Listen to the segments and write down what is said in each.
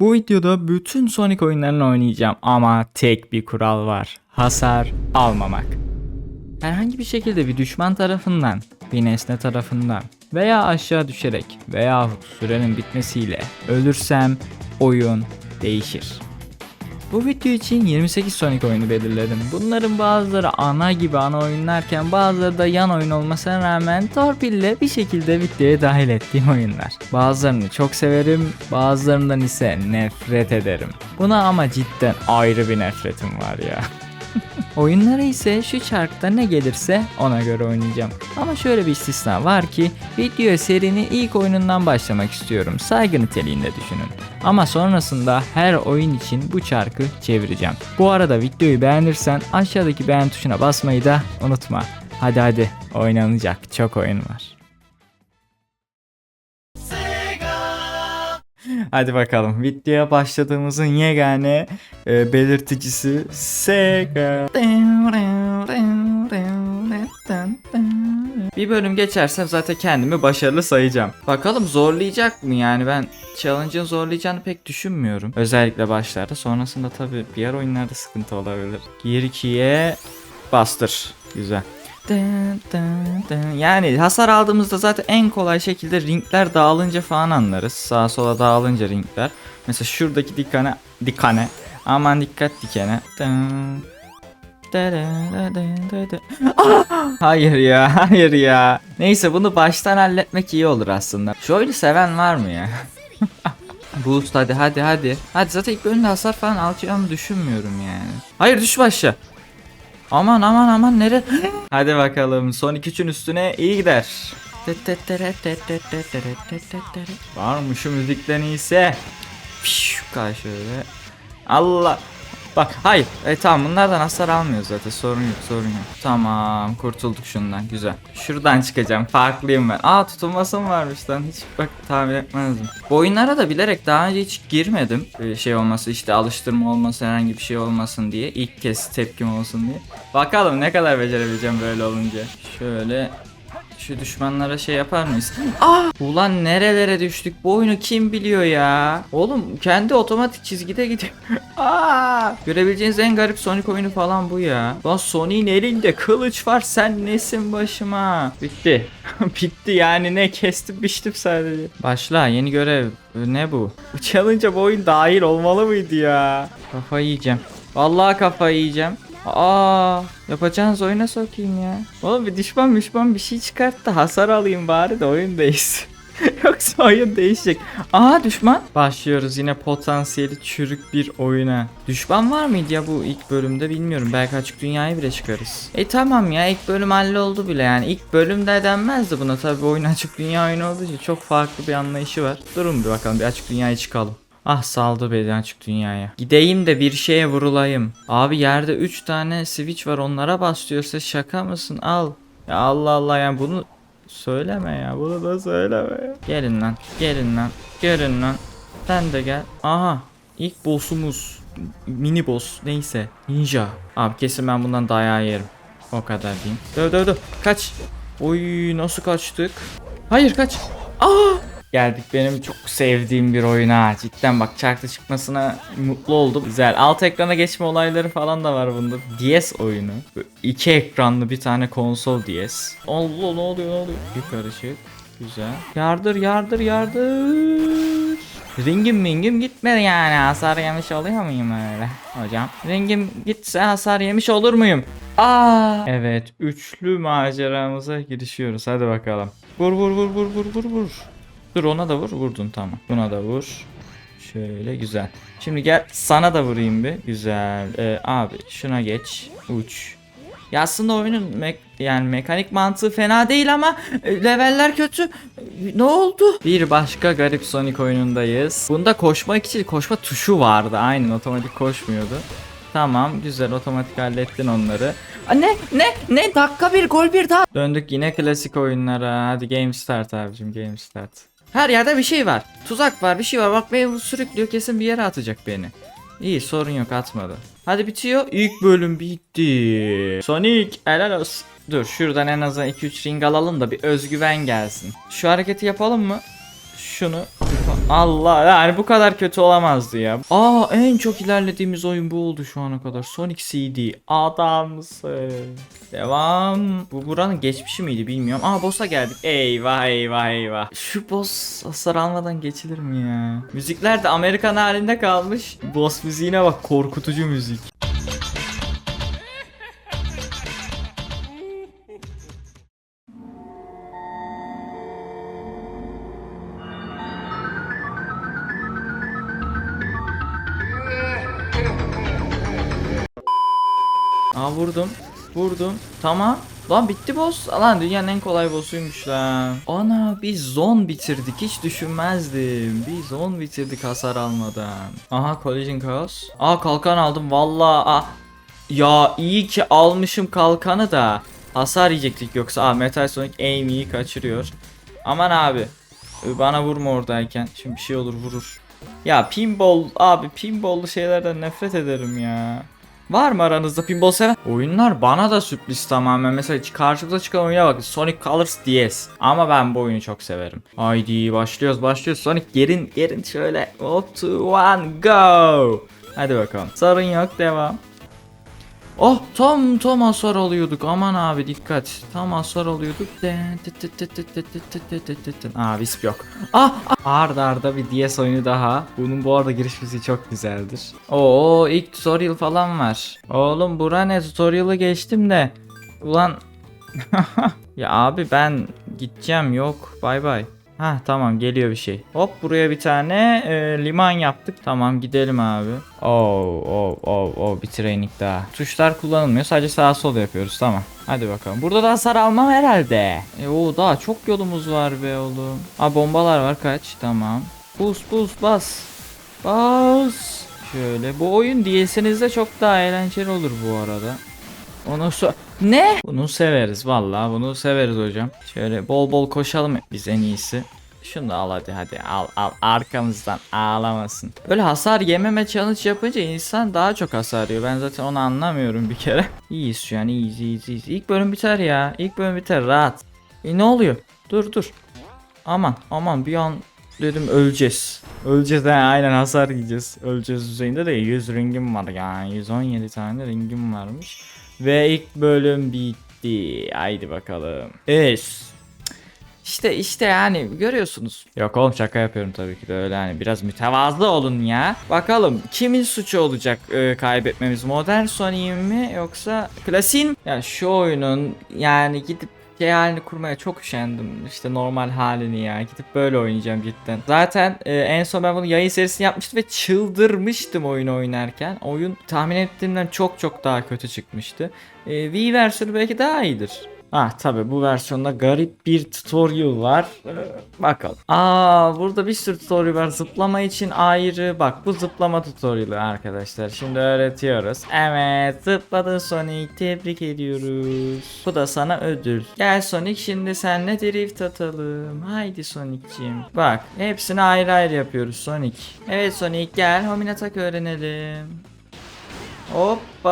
Bu videoda bütün Sonic oyunlarını oynayacağım ama tek bir kural var. Hasar almamak. Herhangi bir şekilde bir düşman tarafından, bir nesne tarafından veya aşağı düşerek veyahut sürenin bitmesiyle ölürsem oyun değişir. Bu video için 28 Sonic oyunu belirledim. Bunların bazıları ana gibi ana oyunlarken bazıları da yan oyun olmasına rağmen torpille bir şekilde videoya dahil ettiğim oyunlar. Bazılarını çok severim, bazılarından ise nefret ederim. Buna ama cidden ayrı bir nefretim var ya. Oyunları ise şu çarkta ne gelirse ona göre oynayacağım. Ama şöyle bir istisna var ki video serinin ilk oyunundan başlamak istiyorum. Saygı niteliğinde düşünün. Ama sonrasında her oyun için bu çarkı çevireceğim. Bu arada videoyu beğenirsen aşağıdaki beğen tuşuna basmayı da unutma. Hadi hadi oynanacak çok oyun var. Hadi bakalım videoya başladığımızın yegane e, belirticisi Sega. Bir bölüm geçersem zaten kendimi başarılı sayacağım. Bakalım zorlayacak mı yani ben challenge'ın zorlayacağını pek düşünmüyorum. Özellikle başlarda sonrasında tabi diğer oyunlarda sıkıntı olabilir. Gear 2'ye bastır. Güzel. Yani hasar aldığımızda zaten en kolay şekilde ringler dağılınca falan anlarız. Sağa sola dağılınca ringler. Mesela şuradaki dikane dikane. Aman dikkat dikene. Ah! Hayır ya, hayır ya. Neyse bunu baştan halletmek iyi olur aslında. Oyunu seven var mı ya? Boost hadi hadi hadi. Hadi zaten ilk bölümde hasar falan alacağımı düşünmüyorum yani. Hayır düşme aşağı. Aman aman aman nere? Hadi bakalım son iki üçün üstüne iyi gider. Var mı şu müzikten iyiyse? Kaç şöyle. Allah. Bak hayır. E tamam bunlardan hasar almıyor zaten. Sorun yok sorun yok. Tamam kurtulduk şundan. Güzel. Şuradan çıkacağım. Farklıyım ben. Aa tutulması mı varmış lan? Hiç bak tahmin etmezdim. Bu oyunlara da bilerek daha önce hiç girmedim. Ee, şey olması işte alıştırma olması herhangi bir şey olmasın diye. İlk kez tepkim olsun diye. Bakalım ne kadar becerebileceğim böyle olunca. Şöyle şu düşmanlara şey yapar mıyız? Ah! Ulan nerelere düştük? Bu oyunu kim biliyor ya? Oğlum kendi otomatik çizgide gidiyor. Aa! Görebileceğiniz en garip Sonic oyunu falan bu ya. Lan Sonic'in elinde kılıç var. Sen nesin başıma? Bitti. Bitti yani ne kestim biçtim sadece. Başla yeni görev. Ne bu? Bu challenge'a bu oyun dahil olmalı mıydı ya? Kafayı yiyeceğim. Vallahi kafayı yiyeceğim. Aa, yapacağınız oyuna sokayım ya. Oğlum bir düşman düşman bir şey çıkart da hasar alayım bari de oyun değişsin. Yoksa oyun değişecek. Aa düşman. Başlıyoruz yine potansiyeli çürük bir oyuna. Düşman var mıydı ya bu ilk bölümde bilmiyorum. Belki açık dünyayı bile çıkarız. E tamam ya ilk bölüm halloldu bile yani. ilk bölümde denmezdi buna tabi oyun açık dünya oyunu olduğu için çok farklı bir anlayışı var. Durun bir bakalım bir açık dünyaya çıkalım. Ah saldı beni açık dünyaya. Gideyim de bir şeye vurulayım. Abi yerde 3 tane switch var onlara bas diyorsa şaka mısın? Al. Ya Allah Allah yani bunu söyleme ya. Bunu da söyleme ya. Gelin lan. Gelin lan. Gelin lan. Sen de gel. Aha. İlk boss'umuz. Mini boss neyse. Ninja. Abi kesin ben bundan dayağı yerim. O kadar diyeyim. Döv döv döv. Kaç. Oy nasıl kaçtık? Hayır kaç. Aa! Geldik benim çok sevdiğim bir oyuna. Cidden bak çarkta çıkmasına mutlu oldum. Güzel. Alt ekrana geçme olayları falan da var bunda. DS oyunu. Böyle iki ekranlı bir tane konsol DS. Allah ne oluyor ne oluyor? Bir karışık. Güzel. Yardır yardır yardır. Ringim mingim gitmedi yani hasar yemiş oluyor muyum öyle hocam? Ringim gitse hasar yemiş olur muyum? Aa! Evet üçlü maceramıza girişiyoruz hadi bakalım. Vur vur vur vur vur vur vur. Dur ona da vur. Vurdun tamam. Buna da vur. Şöyle güzel. Şimdi gel sana da vurayım bir. Güzel. Ee, abi şuna geç. Uç. Ya aslında oyunun mek yani mekanik mantığı fena değil ama e, leveller kötü. Ne oldu? Bir başka garip Sonic oyunundayız. Bunda koşmak için koşma tuşu vardı. Aynen otomatik koşmuyordu. Tamam güzel otomatik hallettin onları. Aa, ne ne ne dakika bir gol bir daha. Döndük yine klasik oyunlara. Hadi game start abicim game start. Her yerde bir şey var. Tuzak var bir şey var. Bak beni sürüklüyor kesin bir yere atacak beni. İyi sorun yok atmadı. Hadi bitiyor. İlk bölüm bitti. Sonic helal olsun. Dur şuradan en azından 2-3 ring alalım da bir özgüven gelsin. Şu hareketi yapalım mı? Şunu. Allah yani bu kadar kötü olamazdı ya. Aa en çok ilerlediğimiz oyun bu oldu şu ana kadar. Sonic CD. Adamsın. Devam. Bu buranın geçmişi miydi bilmiyorum. Aa boss'a geldik. Eyvah eyvah eyvah. Şu boss hasar almadan geçilir mi ya? Müzikler de Amerikan halinde kalmış. Boss müziğine bak korkutucu müzik. Vurdum. Vurdum. Tamam. Lan bitti boss. Lan dünyanın en kolay boss'uymuş lan. Ana biz zon bitirdik. Hiç düşünmezdim. Biz zon bitirdik hasar almadan. Aha Collision Chaos. Aa kalkan aldım. Valla. Ya iyi ki almışım kalkanı da. Hasar yiyecektik yoksa. Aa Metal Sonic aim'iyi kaçırıyor. Aman abi. Bana vurma oradayken. Şimdi bir şey olur vurur. Ya pinball abi pinball'lu şeylerden nefret ederim ya. Var mı aranızda pinball seven? Oyunlar bana da sürpriz tamamen. Mesela karşımıza çıkan oyuna bakın. Sonic Colors DS. Ama ben bu oyunu çok severim. Haydi başlıyoruz başlıyoruz. Sonic gerin gerin şöyle. Hop 2 1 go. Hadi bakalım. Sorun yok devam. Oh tam tam hasar alıyorduk. Aman abi dikkat. Tam hasar alıyorduk. Aa wisp yok. Ah, ah. arda arda bir DS oyunu daha. Bunun bu arada giriş müziği çok güzeldir. Oo ilk tutorial falan var. Oğlum bura ne? Tutorial'ı geçtim de. Ulan. Ya abi ben gideceğim. Yok. Bay bay Ha tamam geliyor bir şey. Hop buraya bir tane e, liman yaptık. Tamam gidelim abi. Oo oo oo oo bir training daha. Tuşlar kullanılmıyor. Sadece sağ sol yapıyoruz. Tamam. Hadi bakalım. Burada da hasar almam herhalde. E o daha çok yolumuz var be oğlum. Ha bombalar var kaç. Tamam. Boost boost bas. Bas. Şöyle. Bu oyun DLC'nizde çok daha eğlenceli olur bu arada. Onu so ne? Bunu severiz vallahi bunu severiz hocam. Şöyle bol bol koşalım biz en iyisi. Şunu da al hadi hadi al al arkamızdan ağlamasın. Böyle hasar yememe challenge yapınca insan daha çok hasar yiyor. Ben zaten onu anlamıyorum bir kere. İyiyiz şu an iyiyiz iyiyiz iyiyiz. İlk bölüm biter ya. İlk bölüm biter rahat. E ne oluyor? Dur dur. Aman aman bir an dedim öleceğiz. Öleceğiz he aynen hasar yiyeceğiz. Öleceğiz düzeyinde de 100 ringim var yani 117 tane ringim varmış. Ve ilk bölüm bitti. Haydi bakalım. Es. İşte işte yani görüyorsunuz. Yok oğlum şaka yapıyorum tabii ki de öyle yani biraz mütevazı olun ya. Bakalım kimin suçu olacak e, kaybetmemiz modern Sonic'in mi yoksa klasiğin? Ya şu oyunun yani gidip şey halini kurmaya çok üşendim. İşte normal halini ya. Gidip böyle oynayacağım cidden. Zaten e, en son ben bunu yayın serisini yapmıştım ve çıldırmıştım oyunu oynarken. Oyun tahmin ettiğimden çok çok daha kötü çıkmıştı. E, Wii versiyonu belki daha iyidir. Ah tabi bu versiyonda garip bir tutorial var. Ee, bakalım. Aa burada bir sürü tutorial var. Zıplama için ayrı. Bak bu zıplama tutorialı arkadaşlar. Şimdi öğretiyoruz. Evet zıpladın Sonic. Tebrik ediyoruz. Bu da sana ödül. Gel Sonic şimdi senle drift atalım. Haydi Sonic'cim. Bak hepsini ayrı ayrı yapıyoruz Sonic. Evet Sonic gel homing atak öğrenelim. Hoppa.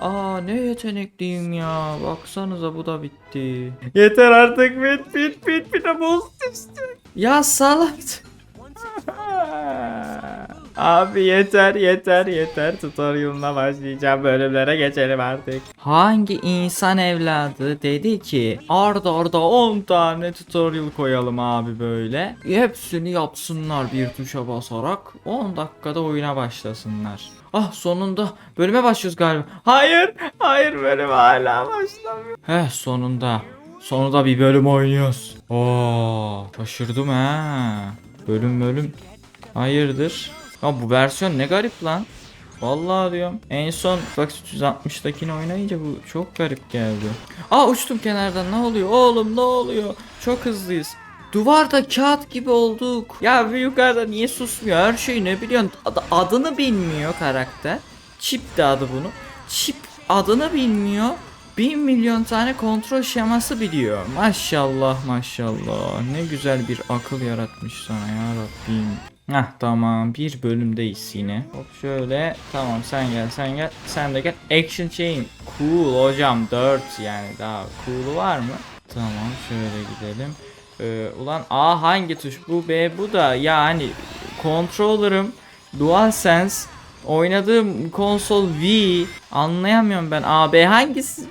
Aa ne yetenekliyim ya. Baksanıza bu da bitti. Yeter artık bit bit bit bir de boz düştü. Ya salat. Abi yeter yeter yeter tutorial'ına başlayacağım bölümlere geçelim artık. Hangi insan evladı dedi ki arda arda 10 tane tutorial koyalım abi böyle. Hepsini yapsınlar bir tuşa basarak 10 dakikada oyuna başlasınlar. Ah sonunda bölüme başlıyoruz galiba. Hayır hayır bölüm hala başlamıyor. Heh sonunda. Sonunda bir bölüm oynuyoruz. Oo, şaşırdım ha. Bölüm bölüm. Hayırdır? Ya bu versiyon ne garip lan. Vallahi diyorum. En son bak 360'dakini oynayınca bu çok garip geldi. Aa uçtum kenardan ne oluyor oğlum ne oluyor? Çok hızlıyız. Duvarda kağıt gibi olduk. Ya bir yukarıda niye susmuyor? Her şeyi ne biliyorsun? Ad- adını bilmiyor karakter. Chip de adı bunu. Chip adını bilmiyor. 1 milyon tane kontrol şeması biliyor. Maşallah maşallah. Ne güzel bir akıl yaratmış sana ya Rabbim. Hah tamam bir bölümdeyiz yine. Hop şöyle tamam sen gel sen gel sen de gel. Action chain cool hocam 4 yani daha cool'u var mı? Tamam şöyle gidelim. Ee, ulan A hangi tuş bu B bu da yani controller'ım DualSense oynadığım konsol V anlayamıyorum ben A B hangisi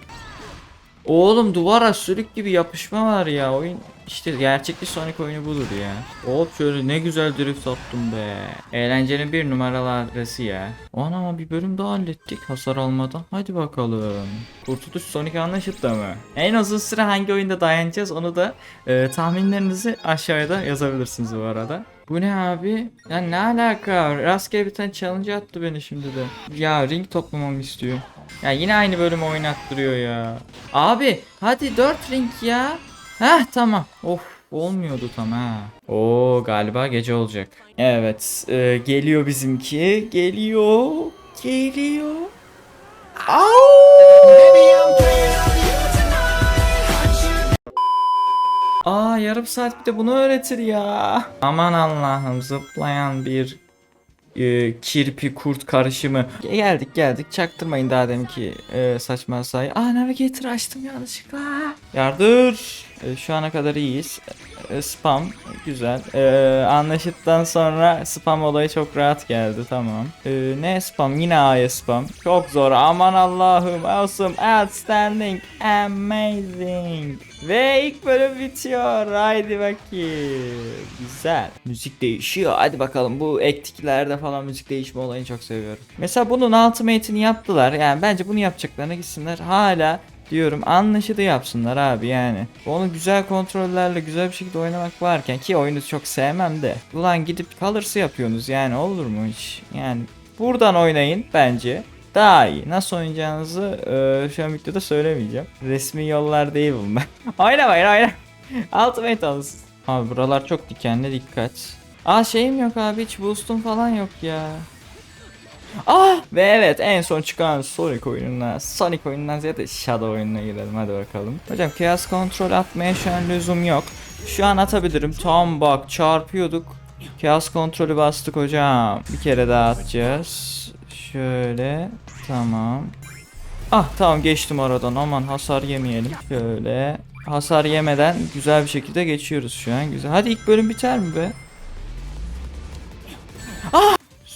Oğlum duvara sürük gibi yapışma var ya oyun işte gerçekçi Sonic oyunu budur ya. Hop şöyle ne güzel drift attım be. Eğlencenin bir numaralı adresi ya. Ana bir bölüm daha hallettik hasar almadan. Hadi bakalım. Kurtuluş Sonic anlaşıldı mı? En uzun süre hangi oyunda dayanacağız onu da e, tahminlerinizi aşağıda yazabilirsiniz bu arada. Bu ne abi? Ya ne alaka? Rastgele bir tane challenge attı beni şimdi de. Ya ring toplamamı istiyor. Ya yine aynı bölümü oynattırıyor ya. Abi hadi 4 ring ya. Heh tamam. Of olmuyordu tam ha. Oo galiba gece olacak. Evet e, geliyor bizimki. Geliyor. Geliyor. Aa yarım saat bir de bunu öğretir ya. Aman Allah'ım zıplayan bir e, kirpi kurt karışımı. Geldik geldik çaktırmayın daha deminki e, saçma sayı. Aa navigator açtım yanlışlıkla. Yardır. E, şu ana kadar iyiyiz. E, spam güzel. E, anlaşıttan sonra spam olayı çok rahat geldi tamam. Ne spam? Yine A'ya spam. Çok zor. Aman Allah'ım. Awesome. Outstanding. Amazing. Ve ilk bölüm bitiyor. Haydi bakayım. Güzel. Müzik değişiyor. Hadi bakalım. Bu ektiklerde falan müzik değişme olayını çok seviyorum. Mesela bunun ultimate'ini yaptılar. Yani bence bunu yapacaklarına gitsinler. Hala diyorum anlaşıldı yapsınlar abi yani. Onu güzel kontrollerle güzel bir şekilde oynamak varken ki oyunu çok sevmem de. Ulan gidip kalırsı yapıyorsunuz yani olur mu hiç? Yani buradan oynayın bence. Daha iyi. Nasıl oynayacağınızı e, şu an videoda söylemeyeceğim. Resmi yollar değil bunlar. oynamayın oyna. Ultimate alın siz. Abi buralar çok dikenli dikkat. Aa şeyim yok abi hiç boost'um falan yok ya. Ah ve evet en son çıkan Sonic oyununa, Sonic oyunundan ziyade Shadow oyununa girelim hadi bakalım. Hocam Chaos Control atmaya şu an lüzum yok. Şu an atabilirim. Tam bak çarpıyorduk. Chaos Kontrolü bastık hocam. Bir kere daha atacağız. Şöyle tamam. Ah tamam geçtim aradan aman hasar yemeyelim. Şöyle hasar yemeden güzel bir şekilde geçiyoruz şu an güzel. Hadi ilk bölüm biter mi be?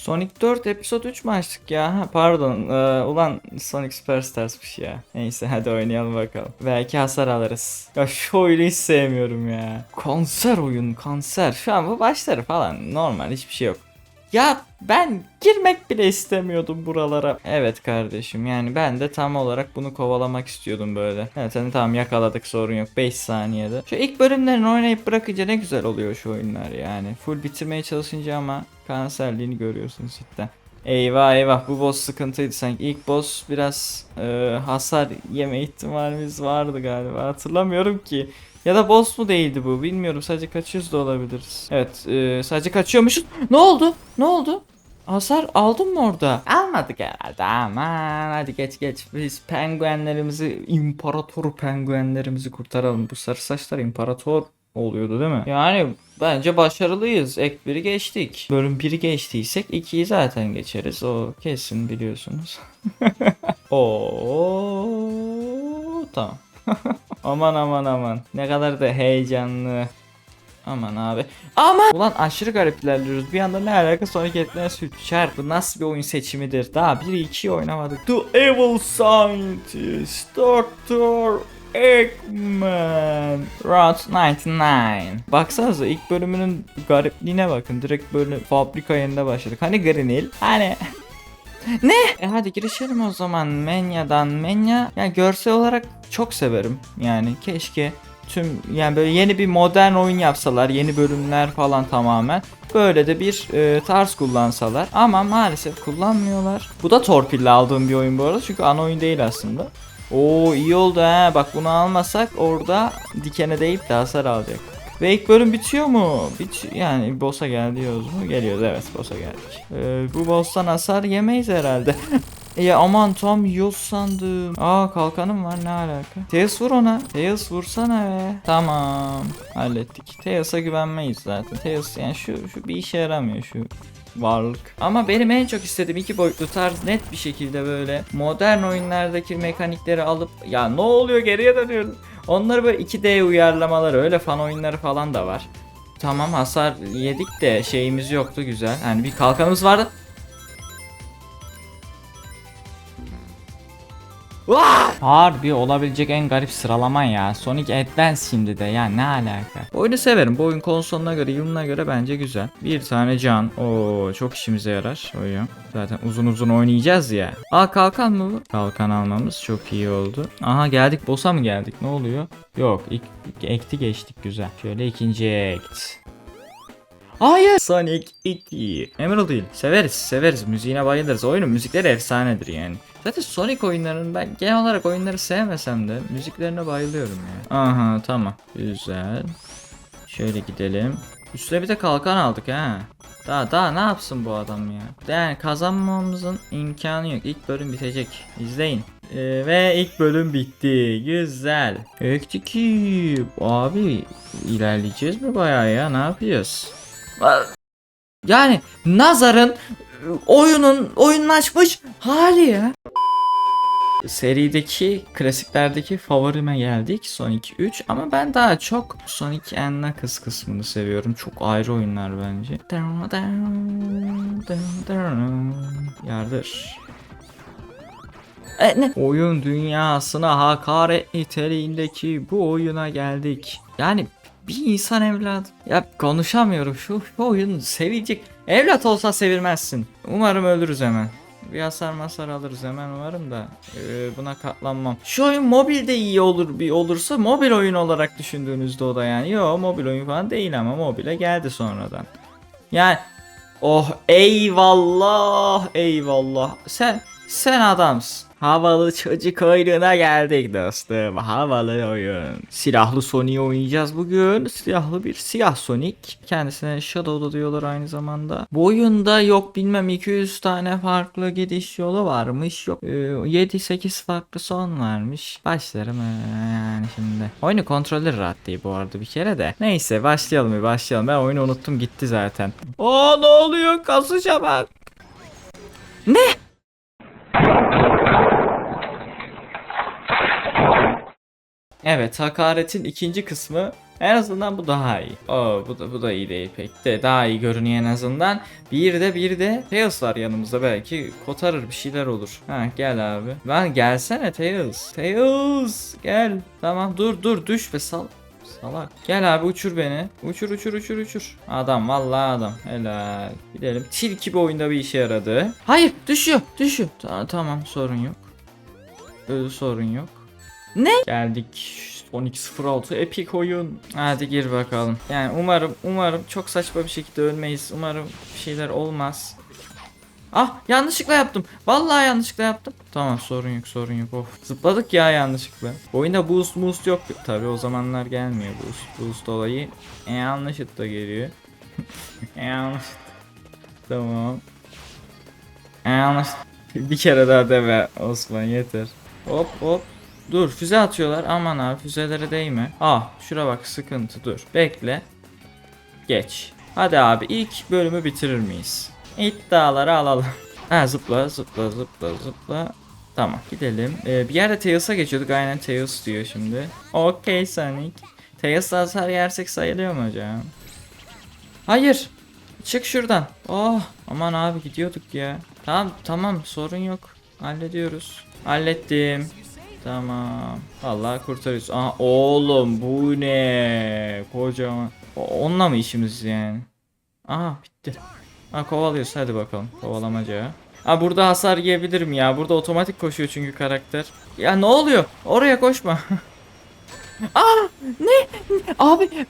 Sonic 4 Episode 3 mü açtık ya? Ha, pardon. Ee, ulan Sonic Superstars'mış ya. Neyse hadi oynayalım bakalım. Belki hasar alırız. Ya şu oyunu hiç sevmiyorum ya. Konser oyun kanser. Şu an bu başları falan normal hiçbir şey yok. Ya ben girmek bile istemiyordum buralara. Evet kardeşim yani ben de tam olarak bunu kovalamak istiyordum böyle. Evet hani tamam yakaladık sorun yok 5 saniyede. Şu ilk bölümlerini oynayıp bırakınca ne güzel oluyor şu oyunlar yani. Full bitirmeye çalışınca ama kanserliğini görüyorsunuz cidden. Eyvah eyvah bu boss sıkıntıydı sanki. İlk boss biraz e, hasar yeme ihtimalimiz vardı galiba hatırlamıyorum ki. Ya da boss mu değildi bu bilmiyorum sadece kaçıyoruz da olabiliriz. Evet e, sadece kaçıyormuşuz. Ne oldu? Ne oldu? Hasar aldın mı orada? Almadık herhalde aman hadi geç geç biz penguenlerimizi imparator penguenlerimizi kurtaralım. Bu sarı saçlar imparator oluyordu değil mi? Yani bence başarılıyız. Ek 1'i geçtik. Bölüm 1'i geçtiysek 2'yi zaten geçeriz. O kesin biliyorsunuz. Oo tamam. aman aman aman. Ne kadar da heyecanlı. Aman abi. Aman! Ulan aşırı garip ilerliyoruz. Bir anda ne alaka Sonic Etler'e sütçer. Bu nasıl bir oyun seçimidir? Daha 1-2'yi oynamadık. The Evil Scientist. Dr. Eggman. Route 99. Baksanıza ilk bölümünün garipliğine bakın. Direkt böyle fabrika yerinde başladık. Hani Grinil? Hani... Ne? E hadi girişelim o zaman Menya'dan. Menya yani görsel olarak çok severim. Yani keşke tüm yani böyle yeni bir modern oyun yapsalar, yeni bölümler falan tamamen. Böyle de bir e, tarz kullansalar ama maalesef kullanmıyorlar. Bu da torpille aldığım bir oyun bu arada çünkü ana oyun değil aslında. Oo iyi oldu ha. Bak bunu almasak orada dikene deyip de hasar alacak. Ve ilk bölüm bitiyor mu? Bit yani boss'a geliyoruz mu? Geliyoruz evet boss'a geldik. Ee, bu boss'tan hasar yemeyiz herhalde. ya aman tam yiyoruz sandım. Aa kalkanım var ne alaka? Tails vur ona. Tails vursana be. Tamam. Hallettik. Tails'a güvenmeyiz zaten. Tails yani şu, şu bir işe yaramıyor şu varlık. Ama benim en çok istediğim iki boyutlu tarz net bir şekilde böyle modern oyunlardaki mekanikleri alıp ya ne oluyor geriye dönüyorum. Onları böyle 2D uyarlamaları öyle fan oyunları falan da var. Tamam hasar yedik de şeyimiz yoktu güzel. Yani bir kalkanımız vardı. Harbi olabilecek en garip sıralaman ya. Sonic Advance şimdi de ya ne alaka. Bu oyunu severim. Bu oyun konsoluna göre, yılına göre bence güzel. Bir tane can. Oo çok işimize yarar oyun. Zaten uzun uzun oynayacağız ya. Aa kalkan mı bu? Kalkan almamız çok iyi oldu. Aha geldik boss'a mı geldik? Ne oluyor? Yok ilk, ilk ekti geçtik güzel. Şöyle ikinci ekt. Hayır. Sonic 2. Emerald değil. Severiz, severiz. Müziğine bayılırız. Oyunun müzikleri efsanedir yani. Zaten Sonic oyunlarının ben genel olarak oyunları sevmesem de müziklerine bayılıyorum ya. Aha tamam. Güzel. Şöyle gidelim. Üstüne bir de kalkan aldık ha. Daha daha ne yapsın bu adam ya? Yani kazanmamızın imkanı yok. İlk bölüm bitecek. İzleyin. Ee, ve ilk bölüm bitti. Güzel. Ekti ki. Abi ilerleyeceğiz mi bayağı ya? Ne yapacağız? Yani Nazar'ın oyunun oyunlaşmış hali ya. Serideki klasiklerdeki favorime geldik Sonic 3 ama ben daha çok Sonic and Knuckles kısmını seviyorum. Çok ayrı oyunlar bence. Yardır. E, ne? Oyun dünyasına hakaret niteliğindeki bu oyuna geldik. Yani bir insan evladı. Ya konuşamıyorum şu, şu oyunu sevecek. Evlat olsa sevilmezsin. Umarım ölürüz hemen. Bir hasar masar alırız hemen umarım da ee, buna katlanmam. Şu oyun mobilde iyi olur bir olursa mobil oyun olarak düşündüğünüzde o da yani. Yo mobil oyun falan değil ama mobile geldi sonradan. Yani oh eyvallah eyvallah. Sen sen adamsın. Havalı çocuk oyununa geldik dostum. Havalı oyun. Silahlı Sonic oynayacağız bugün. Silahlı bir siyah Sonic. Kendisine Shadow da diyorlar aynı zamanda. Bu oyunda yok bilmem 200 tane farklı gidiş yolu varmış. Yok 7-8 farklı son varmış. Başlarım ee, yani şimdi. Oyunu kontrolleri rahat değil bu arada bir kere de. Neyse başlayalım bir başlayalım. Ben oyunu unuttum gitti zaten. Oo ne oluyor kasıca bak. Ne? Evet hakaretin ikinci kısmı en azından bu daha iyi. Oo bu da bu da iyi değil pek de daha iyi görünüyor en azından. Bir de bir de Tails var yanımızda belki kotarır bir şeyler olur. Ha gel abi. Ben gelsene Tails. Tails gel. Tamam dur dur düş ve sal. Salak. Gel abi uçur beni. Uçur uçur uçur uçur. Adam vallahi adam. Helal. Gidelim. Tilki bir oyunda bir işe yaradı. Hayır düşüyor düşüyor. Ta- tamam sorun yok. Öyle sorun yok. Ne? Geldik. 12.06 Epic oyun. Hadi gir bakalım. Yani umarım umarım çok saçma bir şekilde ölmeyiz. Umarım bir şeyler olmaz. Ah yanlışlıkla yaptım. Vallahi yanlışlıkla yaptım. Tamam sorun yok sorun yok. Of zıpladık ya yanlışlıkla. Oyunda boost boost yok. Tabi o zamanlar gelmiyor boost boost olayı. E yanlışlıkla geliyor. e yanlış. Tamam. E yanlış. Bir kere daha deme Osman yeter. Hop hop. Dur füze atıyorlar. Aman abi füzelere değme. Ah şura bak sıkıntı dur. Bekle. Geç. Hadi abi ilk bölümü bitirir miyiz? İddiaları alalım. Ha zıpla zıpla zıpla zıpla. Tamam gidelim. Ee, bir yerde Tails'a geçiyorduk. Aynen Tails diyor şimdi. Okey Sonic. Tails'la hasar yersek sayılıyor mu hocam? Hayır. Çık şuradan. Oh aman abi gidiyorduk ya. Tamam tamam sorun yok. Hallediyoruz. Hallettim. Tamam. Vallahi kurtarıyoruz. Aha oğlum bu ne? Kocaman. O- Onunla mı işimiz yani? Aha bitti. Ha kovalıyoruz hadi bakalım. Kovalamaca. Ha burada hasar yiyebilirim ya. Burada otomatik koşuyor çünkü karakter. Ya ne oluyor? Oraya koşma. Aa ne? Abi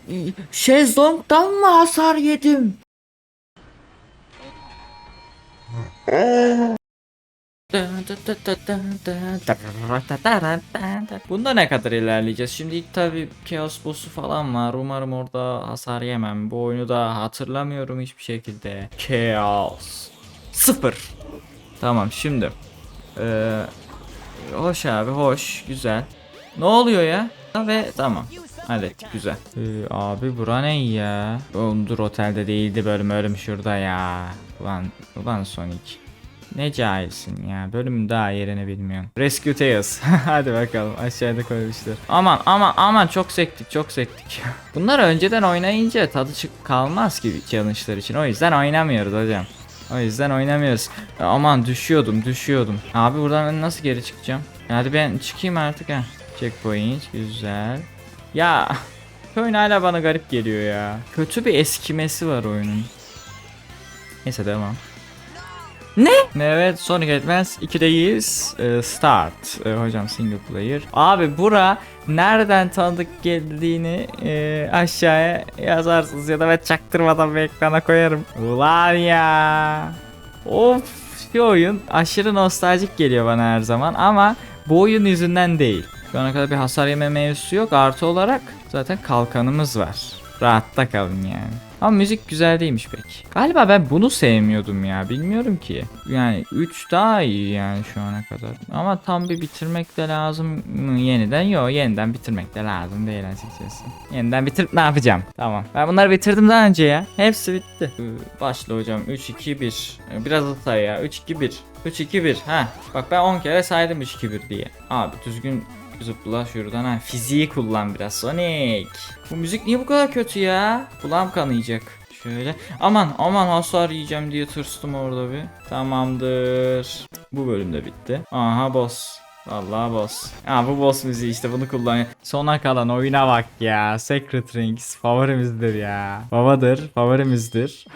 şezlongdan mı hasar yedim? Bunda ne kadar ilerleyeceğiz? Şimdi ilk tabi Chaos Boss'u falan var. Umarım orada hasar yemem. Bu oyunu da hatırlamıyorum hiçbir şekilde. Chaos. Sıfır. Tamam şimdi. Ee, hoş abi hoş. Güzel. Ne oluyor ya? Ve tamam. Hallettik güzel. Ee, abi bura ne ya? Oğlum dur otelde değildi bölüm ölüm şurada ya. Ulan, ulan Sonic. Ne cahilsin ya. Bölümün daha yerini bilmiyorsun. Rescue Tales. Hadi bakalım aşağıda koymuşlar. Aman aman aman çok sektik çok sektik. Bunları önceden oynayınca tadı çık kalmaz gibi challenge'lar için. O yüzden oynamıyoruz hocam. O yüzden oynamıyoruz. Aman düşüyordum düşüyordum. Abi buradan ben nasıl geri çıkacağım? Hadi ben çıkayım artık ha. Checkpoint güzel. Ya oyun hala bana garip geliyor ya. Kötü bir eskimesi var oyunun. Neyse devam. Ne? Evet Sonic Advance 2'deyiz. Ee, start. Ee, hocam single player. Abi bura nereden tanıdık geldiğini e, aşağıya yazarsınız ya da ben çaktırmadan bir ekrana koyarım. Ulan ya. Of şu oyun aşırı nostaljik geliyor bana her zaman ama bu oyun yüzünden değil. Şu ana kadar bir hasar yeme mevzusu yok. Artı olarak zaten kalkanımız var. Rahatta kalın yani. Ama müzik güzel değilmiş pek. Galiba ben bunu sevmiyordum ya. Bilmiyorum ki. Yani 3 daha iyi yani şu ana kadar. Ama tam bir bitirmek de lazım yeniden? Yok yeniden bitirmek de lazım değil açıkçası. Yeniden bitirip ne yapacağım? Tamam. Ben bunları bitirdim daha önce ya. Hepsi bitti. Ee, Başla hocam. 3 2 1. Ee, Biraz say ya. 3 2 1. 3 2 1. Ha. Bak ben 10 kere saydım 3 2 1 diye. Abi düzgün Zıpla şuradan ha. Fiziği kullan biraz Sonic. Bu müzik niye bu kadar kötü ya? Kulağım kanayacak. Şöyle. Aman aman hasar yiyeceğim diye tırstım orada bir. Tamamdır. Bu bölüm de bitti. Aha boss. Vallahi boss. Ha bu boss müziği işte bunu kullanıyor. Sona kalan oyuna bak ya. Secret Rings favorimizdir ya. Babadır, favorimizdir.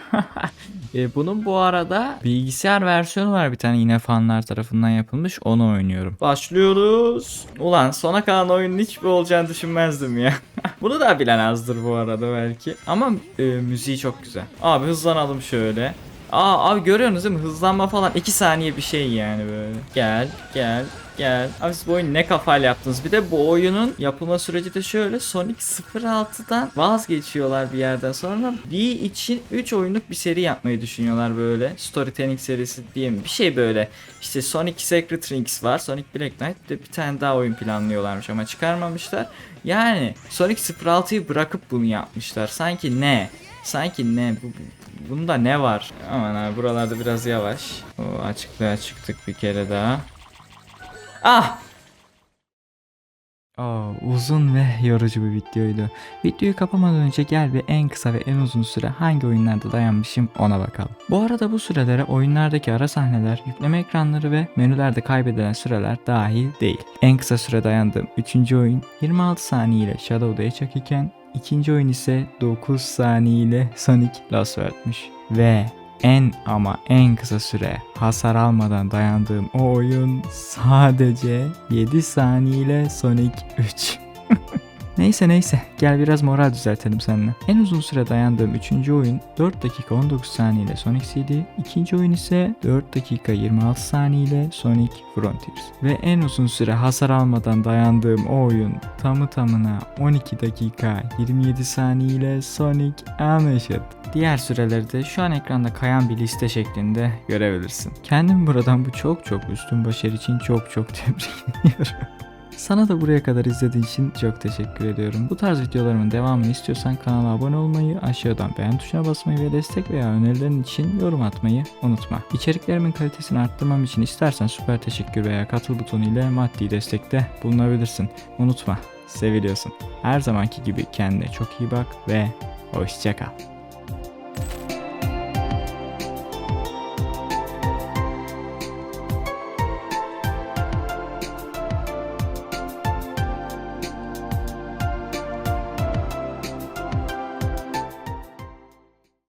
e, bunun bu arada bilgisayar versiyonu var bir tane yine fanlar tarafından yapılmış. Onu oynuyorum. Başlıyoruz. Ulan sona kalan oyunun hiçbir olacağını düşünmezdim ya. bunu da bilen azdır bu arada belki. Ama e, müziği çok güzel. Abi hızlanalım şöyle. Aa abi görüyorsunuz değil mi? Hızlanma falan 2 saniye bir şey yani böyle. Gel, gel, gel. Abi siz bu oyunu ne kafayla yaptınız? Bir de bu oyunun yapılma süreci de şöyle. Sonic 06'dan vazgeçiyorlar bir yerden sonra. Bir için 3 oyunluk bir seri yapmayı düşünüyorlar böyle. Storytelling serisi diye mi? Bir şey böyle. İşte Sonic Secret Rings var. Sonic Black Knight. De bir tane daha oyun planlıyorlarmış ama çıkarmamışlar. Yani Sonic 06'yı bırakıp bunu yapmışlar. Sanki ne? Sanki ne? Bu- bunda ne var? Aman abi buralarda biraz yavaş. O açıklığa çıktık bir kere daha. Ah! Aa, uzun ve yorucu bir videoydu. Videoyu kapamadan önce gel bir en kısa ve en uzun süre hangi oyunlarda dayanmışım ona bakalım. Bu arada bu sürelere oyunlardaki ara sahneler, yükleme ekranları ve menülerde kaybedilen süreler dahil değil. En kısa süre dayandığım 3. oyun 26 saniye ile Shadow the Hedgehog iken ikinci oyun ise 9 saniye ile Sonic Lost World'muş. Ve en ama en kısa süre hasar almadan dayandığım o oyun sadece 7 saniye ile Sonic 3. neyse neyse gel biraz moral düzeltelim seninle. En uzun süre dayandığım 3. oyun 4 dakika 19 saniye ile Sonic CD, ikinci oyun ise 4 dakika 26 saniye ile Sonic Frontiers. Ve en uzun süre hasar almadan dayandığım o oyun tamı tamına 12 dakika 27 saniye ile Sonic Unleashed. Diğer süreleri de şu an ekranda kayan bir liste şeklinde görebilirsin. Kendimi buradan bu çok çok üstün başarı için çok çok tebrik ediyorum. Sana da buraya kadar izlediğin için çok teşekkür ediyorum. Bu tarz videolarımın devamını istiyorsan kanala abone olmayı, aşağıdan beğen tuşuna basmayı ve destek veya önerilerin için yorum atmayı unutma. İçeriklerimin kalitesini arttırmam için istersen süper teşekkür veya katıl butonu ile maddi destekte bulunabilirsin. Unutma, seviliyorsun. Her zamanki gibi kendine çok iyi bak ve hoşça kal.